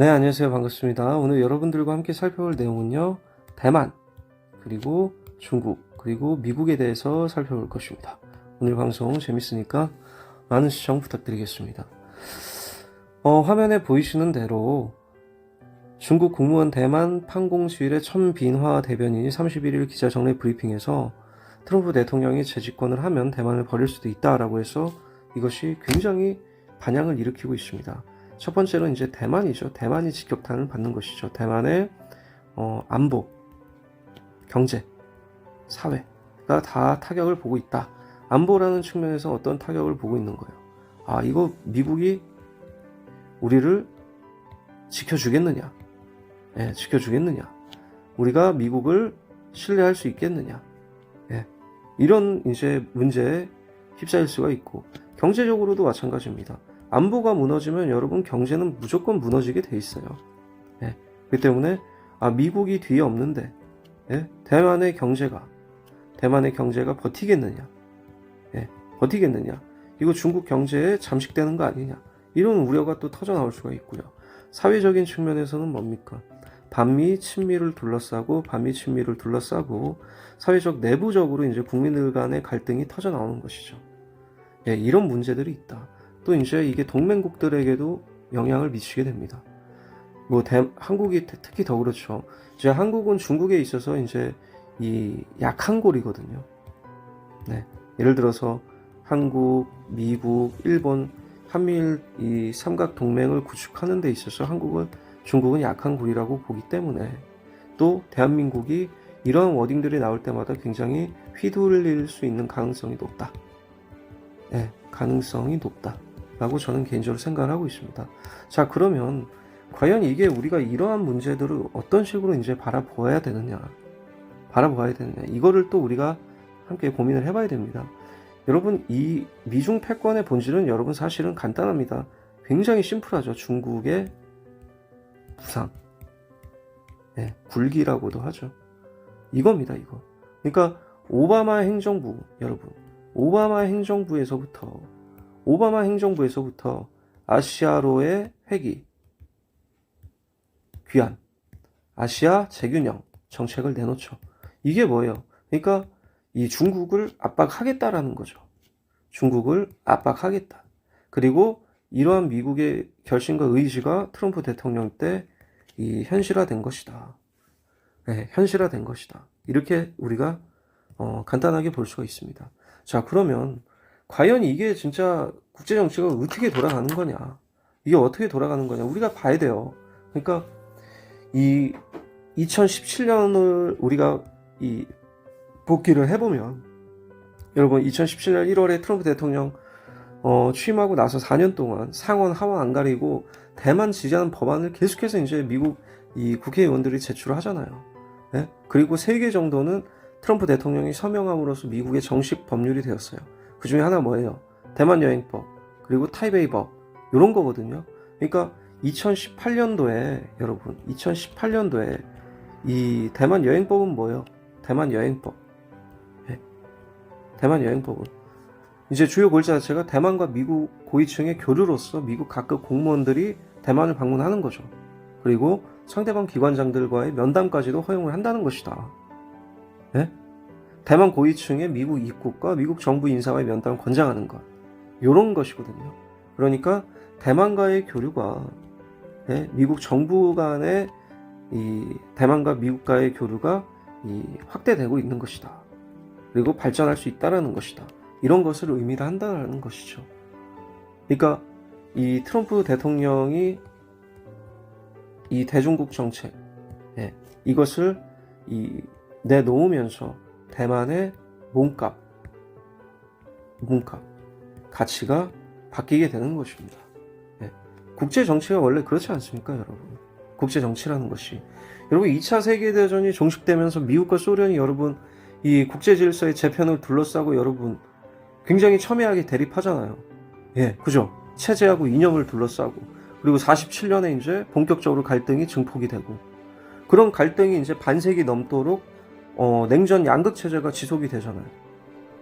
네, 안녕하세요. 반갑습니다. 오늘 여러분들과 함께 살펴볼 내용은요, 대만, 그리고 중국, 그리고 미국에 대해서 살펴볼 것입니다. 오늘 방송 재밌으니까 많은 시청 부탁드리겠습니다. 어, 화면에 보이시는 대로 중국 국무원 대만 판공수일의 천빈화 대변인이 31일 기자정례 브리핑에서 트럼프 대통령이 재집권을 하면 대만을 버릴 수도 있다라고 해서 이것이 굉장히 반향을 일으키고 있습니다. 첫 번째는 이제 대만이죠. 대만이 직격탄을 받는 것이죠. 대만의 어, 안보, 경제, 사회가 다 타격을 보고 있다. 안보라는 측면에서 어떤 타격을 보고 있는 거예요. 아, 이거 미국이 우리를 지켜주겠느냐? 예, 지켜주겠느냐? 우리가 미국을 신뢰할 수 있겠느냐? 예, 이런 이제 문제에 휩싸일 수가 있고 경제적으로도 마찬가지입니다. 안보가 무너지면 여러분 경제는 무조건 무너지게 돼 있어요. 예, 그렇기 때문에 아 미국이 뒤에 없는데 예, 대만의 경제가 대만의 경제가 버티겠느냐? 예, 버티겠느냐? 이거 중국 경제에 잠식되는 거 아니냐? 이런 우려가 또 터져 나올 수가 있고요. 사회적인 측면에서는 뭡니까? 반미 친미를 둘러싸고 반미 친미를 둘러싸고 사회적 내부적으로 이제 국민들 간의 갈등이 터져 나오는 것이죠. 예, 이런 문제들이 있다. 또 이제 이게 동맹국들에게도 영향을 미치게 됩니다. 뭐 대, 한국이 트- 특히 더 그렇죠. 이제 한국은 중국에 있어서 이제 이 약한 골이거든요. 네. 예를 들어서 한국, 미국, 일본, 한미일 이 삼각 동맹을 구축하는 데 있어서 한국은 중국은 약한 골이라고 보기 때문에 또 대한민국이 이러한 워딩들이 나올 때마다 굉장히 휘둘릴 수 있는 가능성이 높다. 네, 가능성이 높다 라고 저는 개인적으로 생각을 하고 있습니다. 자, 그러면 과연 이게 우리가 이러한 문제들을 어떤 식으로 이제 바라보아야 되느냐, 바라보아야 되느냐, 이거를 또 우리가 함께 고민을 해봐야 됩니다. 여러분, 이 미중 패권의 본질은 여러분 사실은 간단합니다. 굉장히 심플하죠. 중국의 부상, 네, 굴기라고도 하죠. 이겁니다, 이거. 그러니까 오바마 행정부, 여러분. 오바마 행정부에서부터 오바마 행정부에서부터 아시아로의 회기 귀환 아시아 재균형 정책을 내놓죠. 이게 뭐예요? 그러니까 이 중국을 압박하겠다라는 거죠. 중국을 압박하겠다. 그리고 이러한 미국의 결심과 의지가 트럼프 대통령 때 이 현실화된 것이다. 네, 현실화된 것이다. 이렇게 우리가 어, 간단하게 볼 수가 있습니다. 자, 그러면 과연 이게 진짜 국제 정치가 어떻게 돌아가는 거냐? 이게 어떻게 돌아가는 거냐? 우리가 봐야 돼요. 그러니까 이 2017년을 우리가 이 복귀를 해보면 여러분 2017년 1월에 트럼프 대통령 어, 취임하고 나서 4년 동안 상원 하원 안 가리고 대만 지지하는 법안을 계속해서 이제 미국 이 국회의원들이 제출을 하잖아요. 예? 그리고 세개 정도는 트럼프 대통령이 서명함으로써 미국의 정식 법률이 되었어요. 그 중에 하나 뭐예요? 대만 여행법, 그리고 타이베이법, 이런 거거든요. 그러니까 2018년도에, 여러분, 2018년도에 이 대만 여행법은 뭐예요? 대만 여행법. 예. 대만 여행법은. 이제 주요 골자 자체가 대만과 미국 고위층의 교류로서 미국 각급 공무원들이 대만을 방문하는 거죠. 그리고 상대방 기관장들과의 면담까지도 허용을 한다는 것이다. 예? 대만 고위층의 미국 입국과 미국 정부 인사와의 면담을 권장하는 것. 요런 것이거든요. 그러니까 대만과의 교류가 예? 미국 정부 간의 이 대만과 미국과의 교류가 이 확대되고 있는 것이다. 그리고 발전할 수 있다라는 것이다. 이런 것을 의미를 한다는 것이죠. 그러니까 이 트럼프 대통령이 이 대중국 정책, 예, 이것을 이 내놓으면서 대만의 몸값, 몸값, 가치가 바뀌게 되는 것입니다. 예. 국제 정치가 원래 그렇지 않습니까, 여러분? 국제 정치라는 것이. 여러분, 2차 세계대전이 종식되면서 미국과 소련이 여러분, 이 국제 질서의 재편을 둘러싸고 여러분, 굉장히 첨예하게 대립하잖아요. 예, 그죠? 체제하고 이념을 둘러싸고, 그리고 47년에 이제 본격적으로 갈등이 증폭이 되고, 그런 갈등이 이제 반세기 넘도록 어, 냉전 양극 체제가 지속이 되잖아요.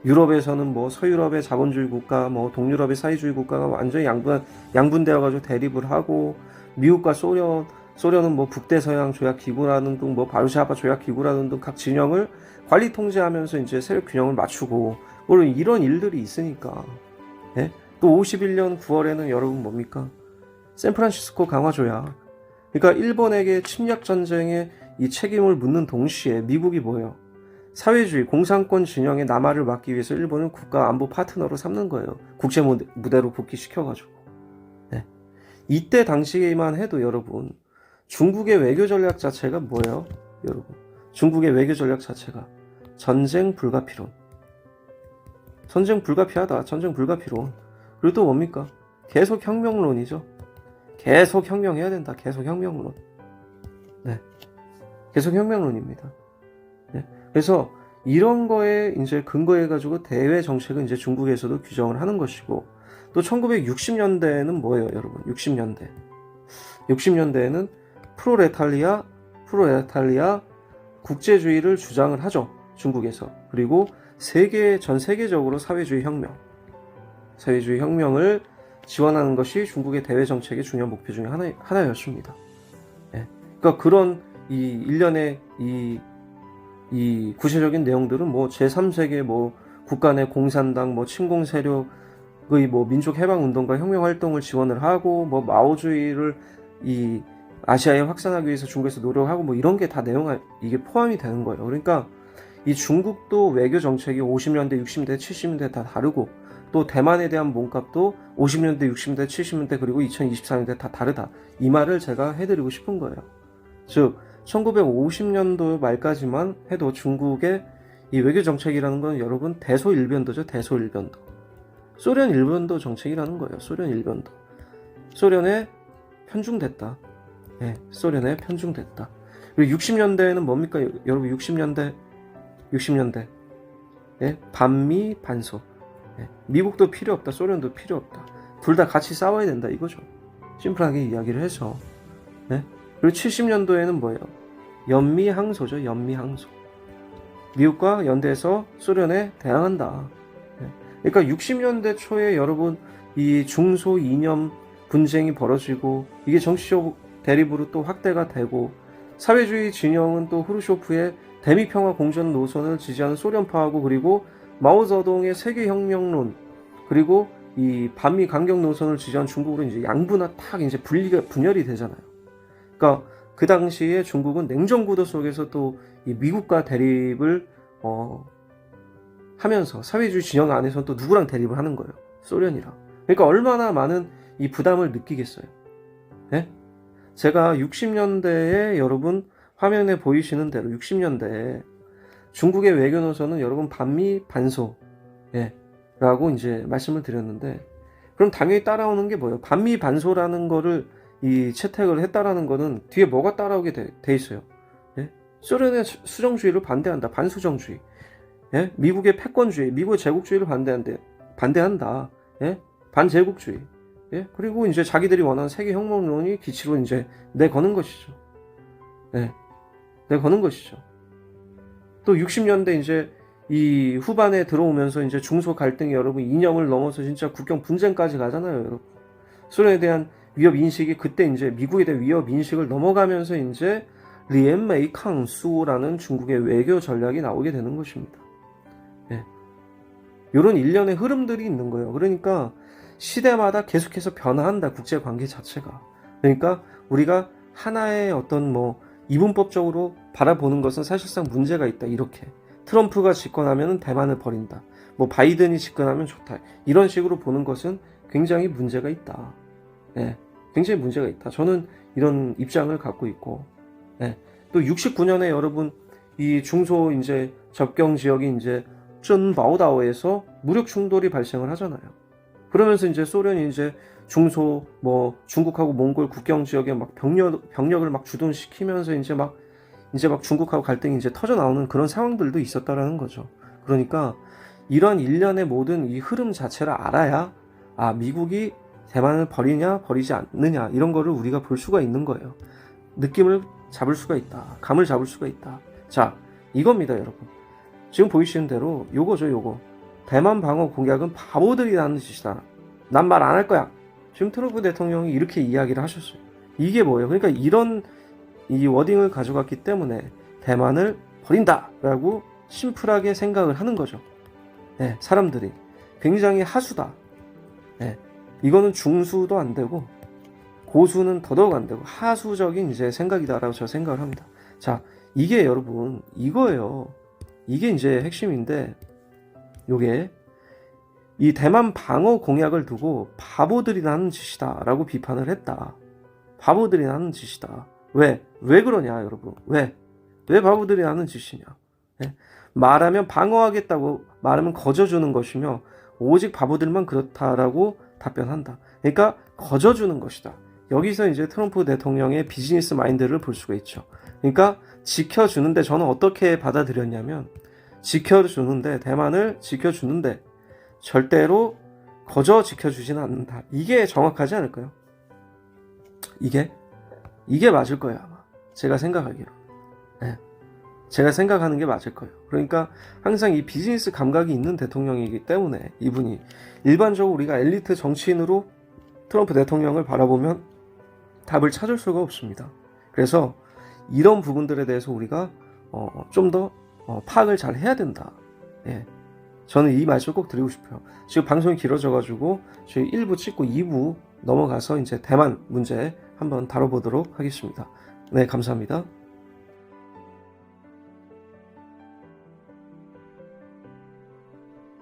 유럽에서는 뭐 서유럽의 자본주의 국가, 뭐 동유럽의 사회주의 국가가 완전히 양분 양분되어 가지고 대립을 하고 미국과 소련 소련은 뭐 북대서양 조약 기구라는 등 뭐 바르샤바 조약 기구라는 등 각 진영을 관리 통제하면서 이제 세력 균형을 맞추고 물론 이런 일들이 있으니까 예? 또 51년 9월에는 여러분 뭡니까 샌프란시스코 강화 조약 그러니까 일본에게 침략 전쟁에 이 책임을 묻는 동시에 미국이 뭐예요? 사회주의 공산권 진영의 남하를 막기 위해서 일본은 국가 안보 파트너로 삼는 거예요. 국제 무대- 무대로 복귀시켜가지고. 네. 이때 당시에만 해도 여러분 중국의 외교 전략 자체가 뭐예요? 여러분 중국의 외교 전략 자체가 전쟁 불가피론. 전쟁 불가피하다. 전쟁 불가피론. 그리고 또 뭡니까? 계속 혁명론이죠. 계속 혁명해야 된다. 계속 혁명론. 네 계속 혁명론입니다 네. 그래서 이런 거에 이제 근거해 가지고 대외 정책은 이제 중국에서도 규정을 하는 것이고 또 1960년대에는 뭐예요 여러분 60년대 60년대에는 프로레탈리아 프로레탈리아 국제주의를 주장을 하죠 중국에서 그리고 세계 전 세계적으로 사회주의 혁명 사회주의 혁명을 지원하는 것이 중국의 대외 정책의 중요한 목표 중에 하나, 하나 였습니다. 예. 그러니까 그런 이 일련의 이, 이 구체적인 내용들은 뭐 제3세계 뭐 국가 내 공산당 뭐 침공 세력의 뭐 민족 해방 운동과 혁명 활동을 지원을 하고 뭐 마오주의를 이 아시아에 확산하기 위해서 중국에서 노력하고 뭐 이런 게 다 내용 이게 포함이 되는 거예요. 그러니까 이 중국도 외교 정책이 50년대, 60년대, 70년대 다 다르고 또 대만에 대한 몸값도 50년대, 60년대, 70년대 그리고 2024년대 다 다르다. 이 말을 제가 해드리고 싶은 거예요. 즉 1950년도 말까지만 해도 중국의 이 외교 정책이라는 건 여러분 대소일변도죠. 대소일변도. 소련 일변도 정책이라는 거예요. 소련 일변도. 소련에 편중됐다. 예, 소련에 편중됐다. 그리고 60년대에는 뭡니까? 여러분 60년대 60년대 예? 반미 반소 예, 미국도 필요 없다 소련도 필요 없다 둘 다 같이 싸워야 된다 이거죠 심플하게 이야기를 해서 예? 그리고 70년도에는 뭐예요 연미항소죠 연미항소 미국과 연대해서 소련에 대항한다 예. 그러니까 60년대 초에 여러분 이 중소 이념 분쟁이 벌어지고 이게 정치적 대립으로 또 확대가 되고 사회주의 진영은 또 후르쇼프의 대미평화 공전 노선을 지지하는 소련파하고 그리고 마오쩌둥의 세계혁명론 그리고 이 반미 강경 노선을 지지한 중국으로 이제 양분화 탁 이제 분리가 분열이 되잖아요. 그러니까 그 당시에 중국은 냉전 구도 속에서 또이 미국과 대립을 어 하면서 사회주의 진영 안에서 또 누구랑 대립을 하는 거예요. 소련이랑. 그러니까 얼마나 많은 이 부담을 느끼겠어요. 예? 제가 60년대에 여러분 화면에 보이시는 대로 60년대에 중국의 외교 노선은 여러분 반미 반소 예, 라고 이제 말씀을 드렸는데 그럼 당연히 따라오는 게 뭐예요? 반미 반소라는 거를 이 채택을 했다라는 거는 뒤에 뭐가 따라오게 돼, 돼 있어요? 예? 소련의 수- 수정주의를 반대한다. 반수정주의. 예? 미국의 패권주의, 미국의 제국주의를 반대한다. 반대한다. 예? 반제국주의. 예? 그리고 이제 자기들이 원하는 세계 혁명론이 기치로 이제 내거는 것이죠. 예. 내거는 것이죠. 또 60년대 이제 이 후반에 들어오면서 이제 중소 갈등이 여러분 이념을 넘어서 진짜 국경 분쟁까지 가잖아요, 여러분. 소련에 대한 위협 인식이 그때 이제 미국에 대한 위협 인식을 넘어가면서 이제 리엔메이 캉수라는 중국의 외교 전략이 나오게 되는 것입니다. 예. 이런 일련의 흐름들이 있는 거예요. 그러니까 시대마다 계속해서 변화한다, 국제 관계 자체가. 그러니까 우리가 하나의 어떤 뭐 이분법적으로 바라보는 것은 사실상 문제가 있다, 이렇게. 트럼프가 집권하면 대만을 버린다. 뭐 바이든이 집권하면 좋다. 이런 식으로 보는 것은 굉장히 문제가 있다. 예, 굉장히 문제가 있다. 저는 이런 입장을 갖고 있고, 예, 또 69년에 여러분 이 중소 이제 접경 지역이 이제 쩐바오다오에서 무력 충돌이 발생을 하잖아요. 그러면서 이제 소련이 이제 중소 뭐 중국하고 몽골 국경 지역에 막 병력 병력을 막 주둔시키면서 이제 막 이제 막 중국하고 갈등이 이제 터져 나오는 그런 상황들도 있었다라는 거죠. 그러니까 이런 일련의 모든 이 흐름 자체를 알아야 아 미국이 대만을 버리냐 버리지 않느냐 이런 거를 우리가 볼 수가 있는 거예요. 느낌을 잡을 수가 있다. 감을 잡을 수가 있다. 자 이겁니다 여러분. 지금 보이시는 대로 요거죠 요거. 대만 방어 공약은 바보들이 하는 짓이다. 난 말 안 할 거야. 지금 트럼프 대통령이 이렇게 이야기를 하셨어요. 이게 뭐예요? 그러니까 이런 이 워딩을 가져갔기 때문에 대만을 버린다라고 심플하게 생각을 하는 거죠. 예, 사람들이 굉장히 하수다. 예, 이거는 중수도 안 되고 고수는 더더욱 안 되고 하수적인 이제 생각이다라고 저 생각을 합니다. 자, 이게 여러분 이거예요. 이게 이제 핵심인데 요게 이 대만 방어 공약을 두고 바보들이 나는 짓이다라고 비판을 했다. 바보들이 나는 짓이다. 왜? 왜 그러냐, 여러분? 왜? 왜 바보들이 나는 짓이냐? 예? 말하면 방어하겠다고 말하면 거저 주는 것이며 오직 바보들만 그렇다라고 답변한다. 그러니까 거저주는 것이다. 여기서 이제 트럼프 대통령의 비즈니스 마인드를 볼 수가 있죠. 그러니까 지켜주는데 저는 어떻게 받아들였냐면 지켜주는데 대만을 지켜주는데 절대로 거저 지켜주지는 않는다. 이게 정확하지 않을까요? 이게 이게 맞을 거예요 아마 제가 생각하기로. 네. 제가 생각하는 게 맞을 거예요. 그러니까 항상 이 비즈니스 감각이 있는 대통령이기 때문에 이분이 일반적으로 우리가 엘리트 정치인으로 트럼프 대통령을 바라보면 답을 찾을 수가 없습니다. 그래서 이런 부분들에 대해서 우리가 어, 좀더 파악을 잘 해야 된다. 예. 저는 이 말씀을 꼭 드리고 싶어요. 지금 방송이 길어져가지고 저희 1부 찍고 2부 넘어가서 이제 대만 문제 한번 다뤄보도록 하겠습니다. 네, 감사합니다.